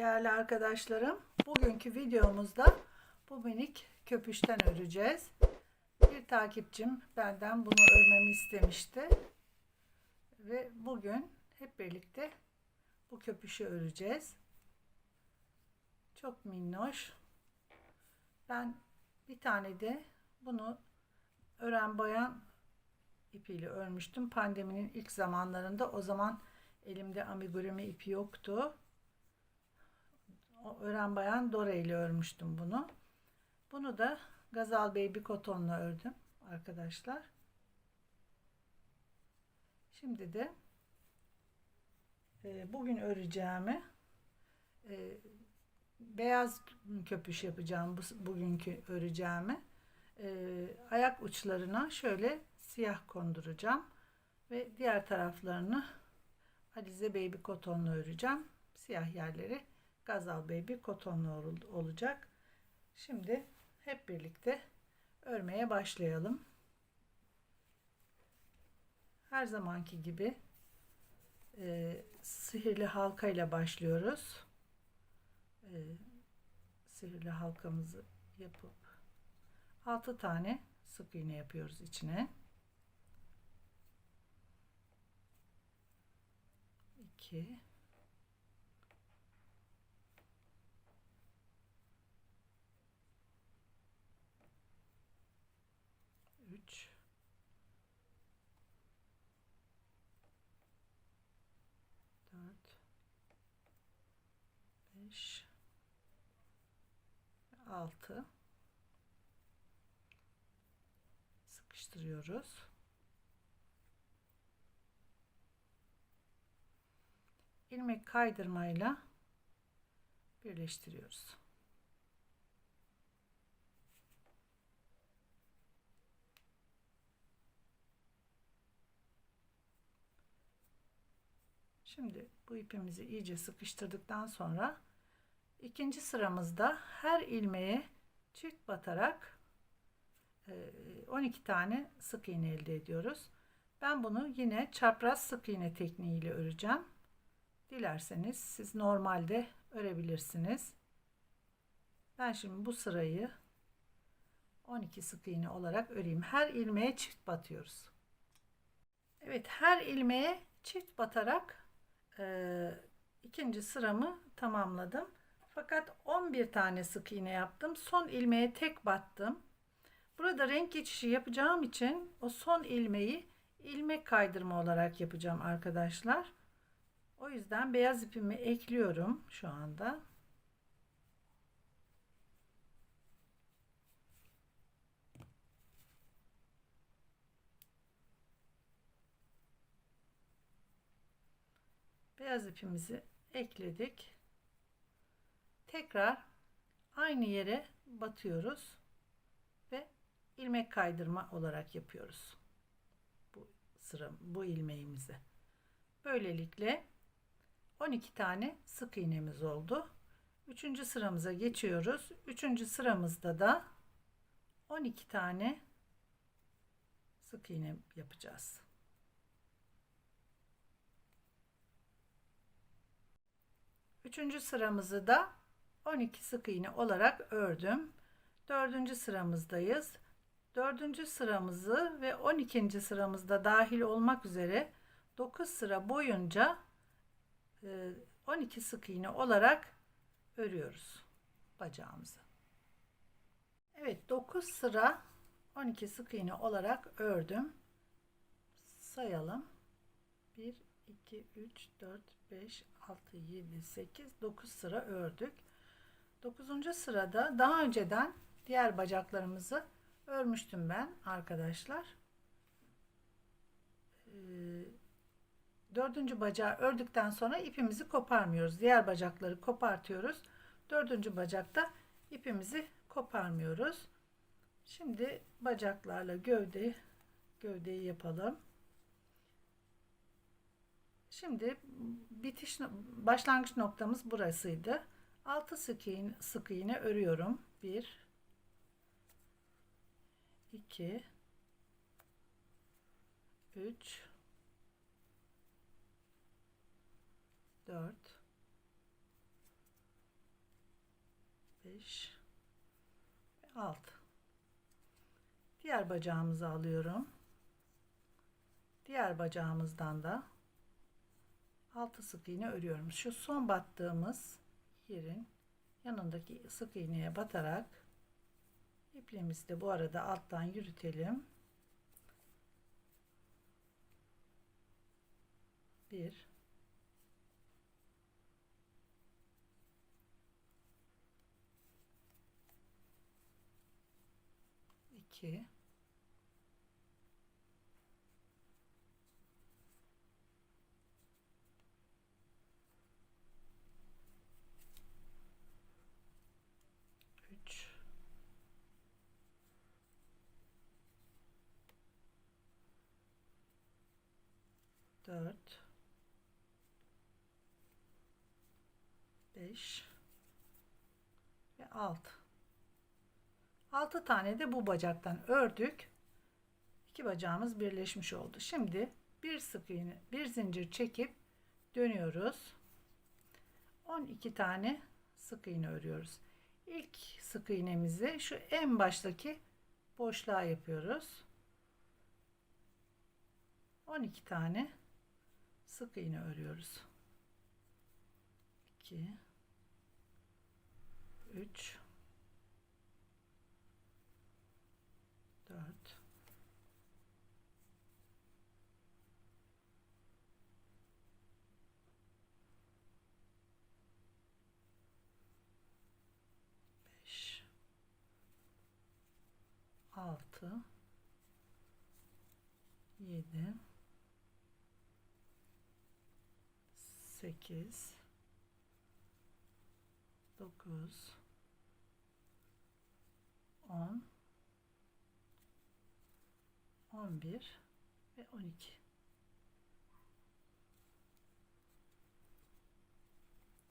değerli arkadaşlarım. Bugünkü videomuzda bu minik köpüşten öreceğiz. Bir takipçim benden bunu örmemi istemişti. Ve bugün hep birlikte bu köpüşü öreceğiz. Çok minnoş. Ben bir tane de bunu ören bayan ipiyle örmüştüm. Pandeminin ilk zamanlarında o zaman elimde amigurumi ipi yoktu. Ören bayan Dora ile örmüştüm bunu. Bunu da Gazal Baby kotonla ördüm arkadaşlar. Şimdi de e, bugün öreceğimi e, beyaz köpüş yapacağım bu, bugünkü öreceğimi. E, ayak uçlarına şöyle siyah konduracağım ve diğer taraflarını Alize Baby kotonla öreceğim. Siyah yerleri Gazal Baby kotonla olacak. Şimdi hep birlikte örmeye başlayalım. Her zamanki gibi e, sihirli halka ile başlıyoruz. E, sihirli halkamızı yapıp 6 tane sık iğne yapıyoruz içine. 2 3 4 5 6 sıkıştırıyoruz. ilmek kaydırmayla birleştiriyoruz. Şimdi bu ipimizi iyice sıkıştırdıktan sonra ikinci sıramızda her ilmeğe çift batarak 12 tane sık iğne elde ediyoruz. Ben bunu yine çapraz sık iğne tekniğiyle öreceğim. Dilerseniz siz normalde örebilirsiniz. Ben şimdi bu sırayı 12 sık iğne olarak öreyim. Her ilmeğe çift batıyoruz. Evet her ilmeğe çift batarak e, ikinci sıramı tamamladım. Fakat 11 tane sık iğne yaptım. Son ilmeğe tek battım. Burada renk geçişi yapacağım için o son ilmeği ilmek kaydırma olarak yapacağım arkadaşlar. O yüzden beyaz ipimi ekliyorum şu anda. Beyaz ipimizi ekledik. Tekrar aynı yere batıyoruz ve ilmek kaydırma olarak yapıyoruz. Bu sıra bu ilmeğimizi. Böylelikle 12 tane sık iğnemiz oldu. Üçüncü sıramıza geçiyoruz. Üçüncü sıramızda da 12 tane sık iğne yapacağız. Üçüncü sıramızı da 12 sık iğne olarak ördüm. Dördüncü sıramızdayız. Dördüncü sıramızı ve 12. sıramızda dahil olmak üzere 9 sıra boyunca 12 sık iğne olarak örüyoruz bacağımızı. Evet 9 sıra 12 sık iğne olarak ördüm. Sayalım. 1 2 3 4 5 6 7 8 9 sıra ördük. 9. sırada daha önceden diğer bacaklarımızı örmüştüm ben arkadaşlar. Ee, dördüncü bacağı ördükten sonra ipimizi koparmıyoruz. Diğer bacakları kopartıyoruz. Dördüncü bacakta ipimizi koparmıyoruz. Şimdi bacaklarla gövde gövdeyi yapalım. Şimdi bitiş başlangıç noktamız burasıydı. 6 sık iğne, sık iğne örüyorum. 1 2 3 4 5 ve 6 diğer bacağımızı alıyorum. Diğer bacağımızdan da 6 sık iğne örüyorum. Şu son battığımız yerin yanındaki sık iğneye batarak ipliğimizi de bu arada alttan yürütelim. 1 2 3 4 5 ve 6 6 tane de bu bacaktan ördük. İki bacağımız birleşmiş oldu. Şimdi bir sık iğne, bir zincir çekip dönüyoruz. 12 tane sık iğne örüyoruz. İlk sık iğnemizi şu en baştaki boşluğa yapıyoruz. 12 tane sık iğne örüyoruz. 2 3 4 5 6 7 8 9 10 11 ve 12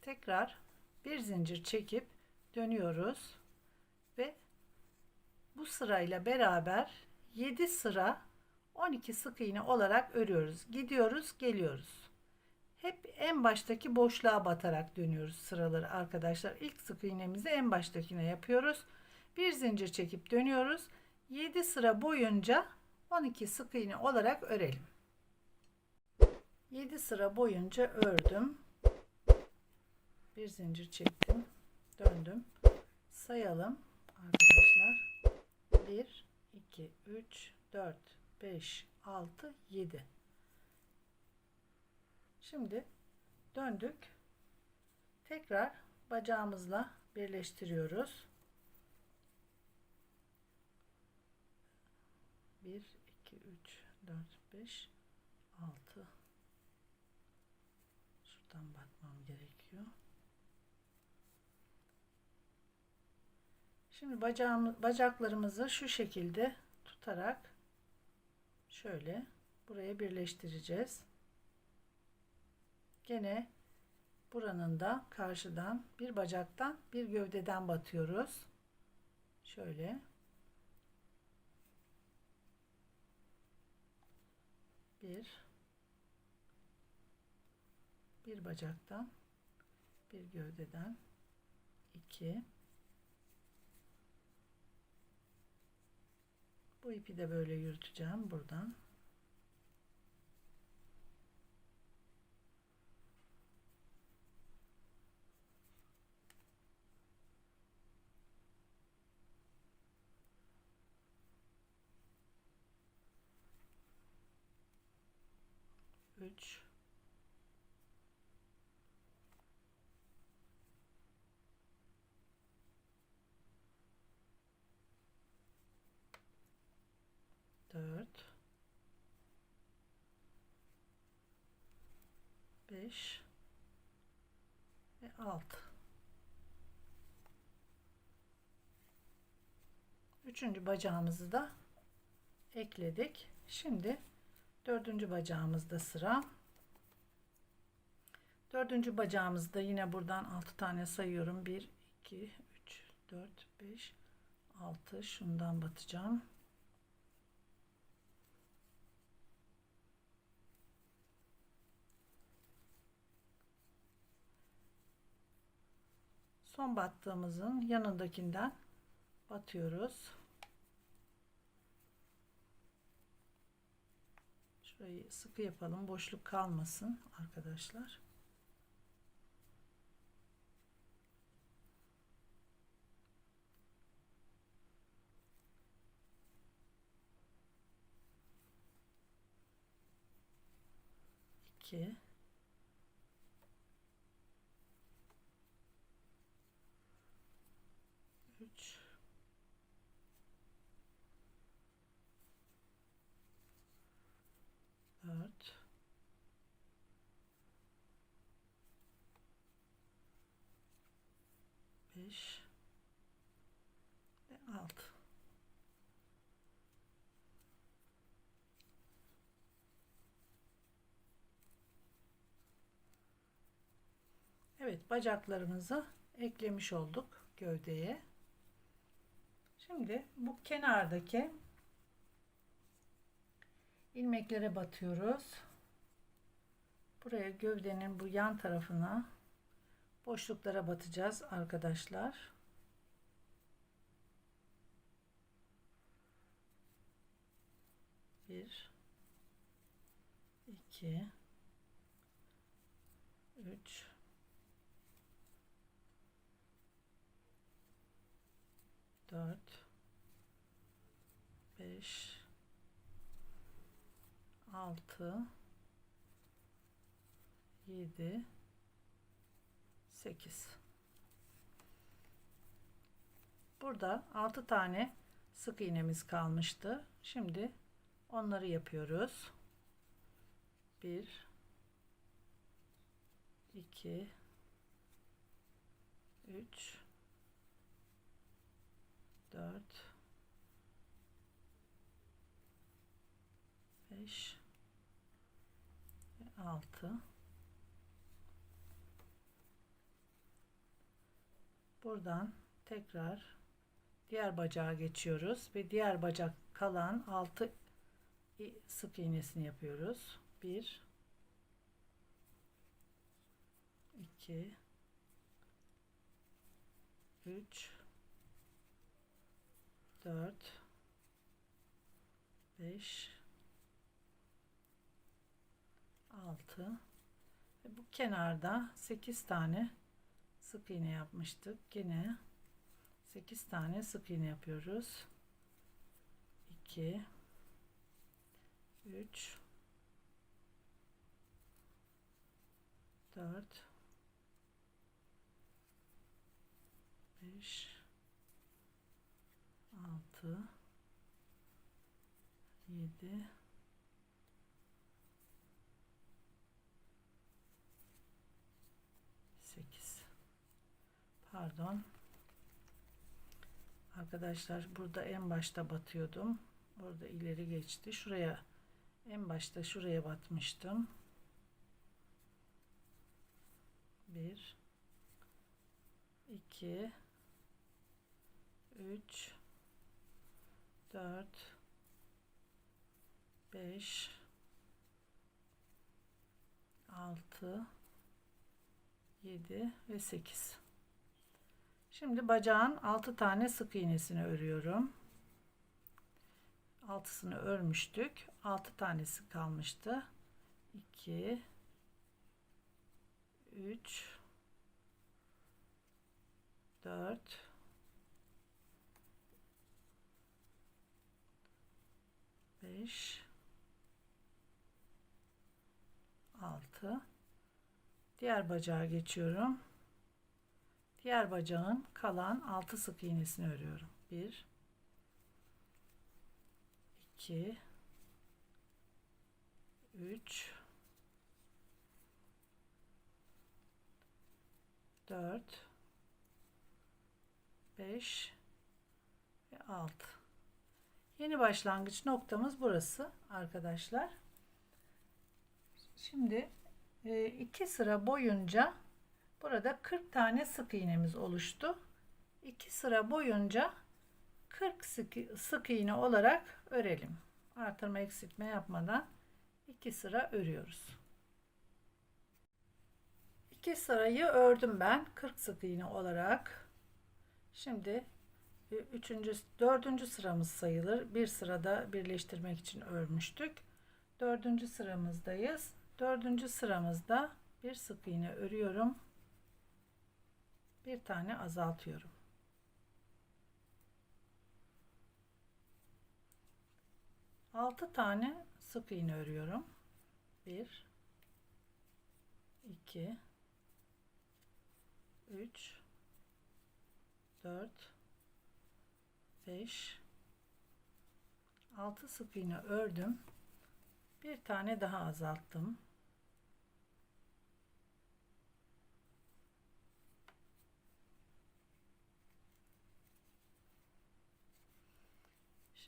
tekrar bir zincir çekip dönüyoruz ve bu sırayla beraber 7 sıra 12 sık iğne olarak örüyoruz. Gidiyoruz geliyoruz hep en baştaki boşluğa batarak dönüyoruz sıraları arkadaşlar ilk sık iğnemizi en baştakine yapıyoruz bir zincir çekip dönüyoruz 7 sıra boyunca 12 sık iğne olarak örelim. 7 sıra boyunca ördüm. Bir zincir çektim. Döndüm. Sayalım arkadaşlar. 1 2 3 4 5 6 7 Şimdi döndük. Tekrar bacağımızla birleştiriyoruz. 1 2 3 4 5 6 şuradan bakmam gerekiyor şimdi bacağımı, bacaklarımızı şu şekilde tutarak şöyle buraya birleştireceğiz gene buranın da karşıdan bir bacaktan bir gövdeden batıyoruz. Şöyle. Bir. Bir bacaktan bir gövdeden. İki. Bu ipi de böyle yürüteceğim buradan üç. Dört. Beş. Ve altı. Üçüncü bacağımızı da ekledik. Şimdi dördüncü bacağımızda sıra. Dördüncü bacağımızda yine buradan 6 tane sayıyorum. 1 2 3 4 5 6 şundan batacağım. Son battığımızın yanındakinden batıyoruz. Şurayı sıkı yapalım. Boşluk kalmasın arkadaşlar. İki. 5 ve 6 Evet bacaklarımızı eklemiş olduk gövdeye. Şimdi bu kenardaki ilmeklere batıyoruz. Buraya gövdenin bu yan tarafına boşluklara batacağız arkadaşlar. Bir, iki, üç, dört, beş, altı, yedi, sekiz. Burada altı tane sık iğnemiz kalmıştı. Şimdi onları yapıyoruz. Bir, iki, üç, dört, beş ve altı. Buradan tekrar diğer bacağa geçiyoruz ve diğer bacak kalan altı sık iğnesini yapıyoruz. 1 2 3 4 5 6 ve bu kenarda 8 tane sık iğne yapmıştık. Yine 8 tane sık iğne yapıyoruz. 2 3 4 5 6 7 8 pardon. Arkadaşlar burada en başta batıyordum. Burada ileri geçti. Şuraya en başta şuraya batmıştım. 1 2 3 4 5 6 7 ve 8 şimdi bacağın 6 tane sık iğnesini örüyorum. Altısını örmüştük. 6 tanesi kalmıştı. 2 3 4 5 6 diğer bacağa geçiyorum diğer bacağın kalan 6 sık iğnesini örüyorum. 1 2 3 4 5 ve 6 yeni başlangıç noktamız burası arkadaşlar. Şimdi e, iki sıra boyunca burada 40 tane sık iğnemiz oluştu 2 sıra boyunca 40 sık, sık iğne olarak örelim artırma eksiltme yapmadan 2 sıra örüyoruz İki sırayı ördüm ben 40 sık iğne olarak. Şimdi e, üçüncü, dördüncü sıramız sayılır. Bir sırada birleştirmek için örmüştük. Dördüncü sıramızdayız. Dördüncü sıramızda bir sık iğne örüyorum. Bir tane azaltıyorum. Altı tane sık iğne örüyorum. Bir, iki, üç, dört, beş, altı sık iğne ördüm. Bir tane daha azalttım.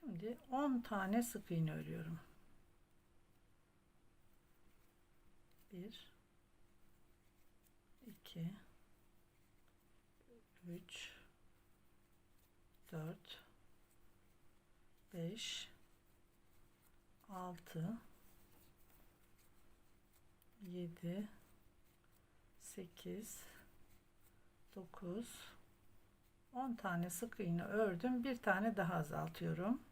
Şimdi 10 tane sık iğne örüyorum. 1 2 3 4 5 6 7 8 9 10 tane sık iğne ördüm. Bir tane daha azaltıyorum.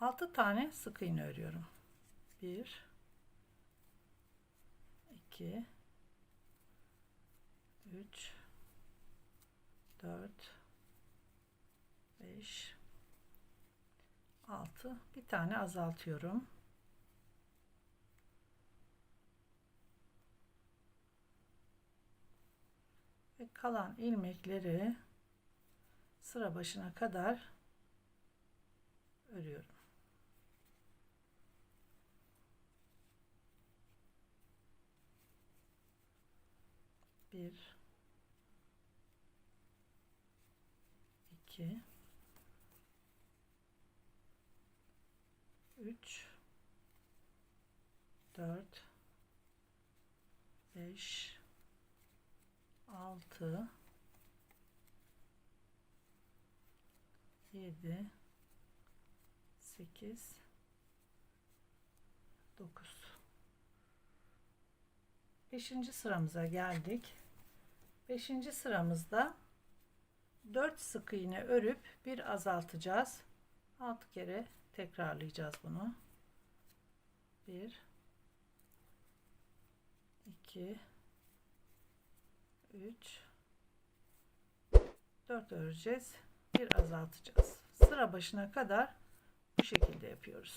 6 tane sık iğne örüyorum. 1 2 3 4 5 6 bir tane azaltıyorum. Ve kalan ilmekleri sıra başına kadar örüyorum. Bir, iki, üç, dört, beş, altı, yedi, sekiz, dokuz. Beşinci sıramıza geldik. Beşinci sıramızda 4 sık iğne örüp bir azaltacağız. 6 kere tekrarlayacağız bunu. 1 2 3 4 öreceğiz. Bir azaltacağız. Sıra başına kadar bu şekilde yapıyoruz.